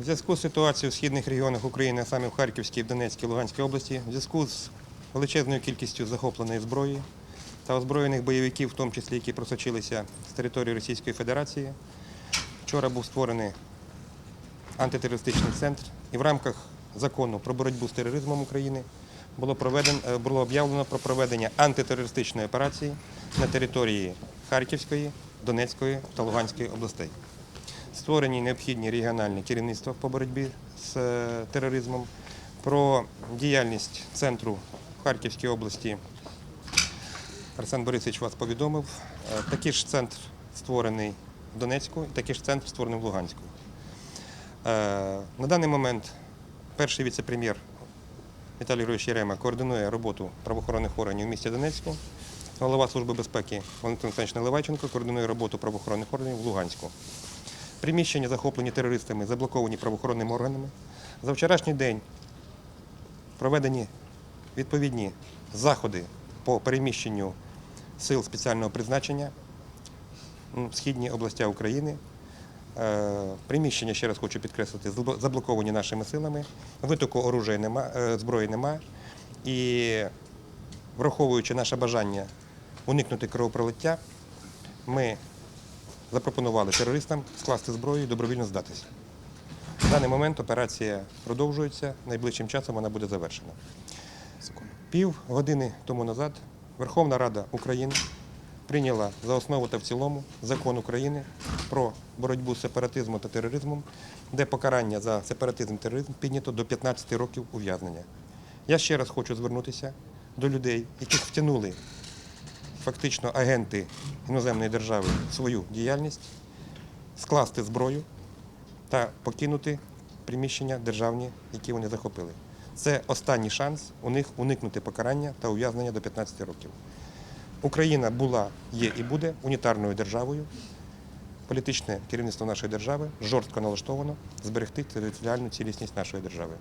В зв'язку з ситуацією в східних регіонах України, а саме в Харківській, Донецькій, Луганській області, в зв'язку з величезною кількістю захопленої зброї та озброєних бойовиків, в тому числі які просочилися з території Російської Федерації, вчора був створений антитерористичний центр, і в рамках закону про боротьбу з тероризмом України було е, було об'явлено про проведення антитерористичної операції на території Харківської, Донецької та Луганської областей. Створені необхідні регіональні керівництва по боротьбі з е, тероризмом. Про діяльність центру в Харківській області Арсен Борисович вас повідомив. Е, Такий ж центр створений в Донецьку, і такий ж центр створений в Луганську. Е, На даний момент перший віце-прем'єр Віталій Григорович Єрема координує роботу правоохоронних органів в місті Донецьку. Голова Служби безпеки Валентин Олександрович Наливайченко координує роботу правоохоронних органів в Луганську. Приміщення, захоплені терористами, заблоковані правоохоронними органами. За вчорашній день проведені відповідні заходи по переміщенню сил спеціального призначення в східні області України. Е, Приміщення, ще раз хочу підкреслити, забло- заблоковані нашими силами. Витоку оружия нема, е, зброї немає. І враховуючи наше бажання уникнути кровопролиття, ми запропонували терористам скласти зброю і добровільно здатися. В даний момент операція продовжується, найближчим часом вона буде завершена. Пів години тому назад Верховна Рада України прийняла за основу та в цілому закон України про боротьбу з сепаратизмом та тероризмом, де покарання за сепаратизм і тероризм піднято до 15 років ув'язнення. Я ще раз хочу звернутися до людей, яких втягнули фактично агенти іноземної держави свою діяльність, скласти зброю та покинути приміщення державні, які вони захопили. Це останній шанс у них уникнути покарання та ув'язнення до 15 років. Україна була, є і буде унітарною державою. Політичне керівництво нашої держави жорстко налаштовано зберегти територіальну цілісність нашої держави.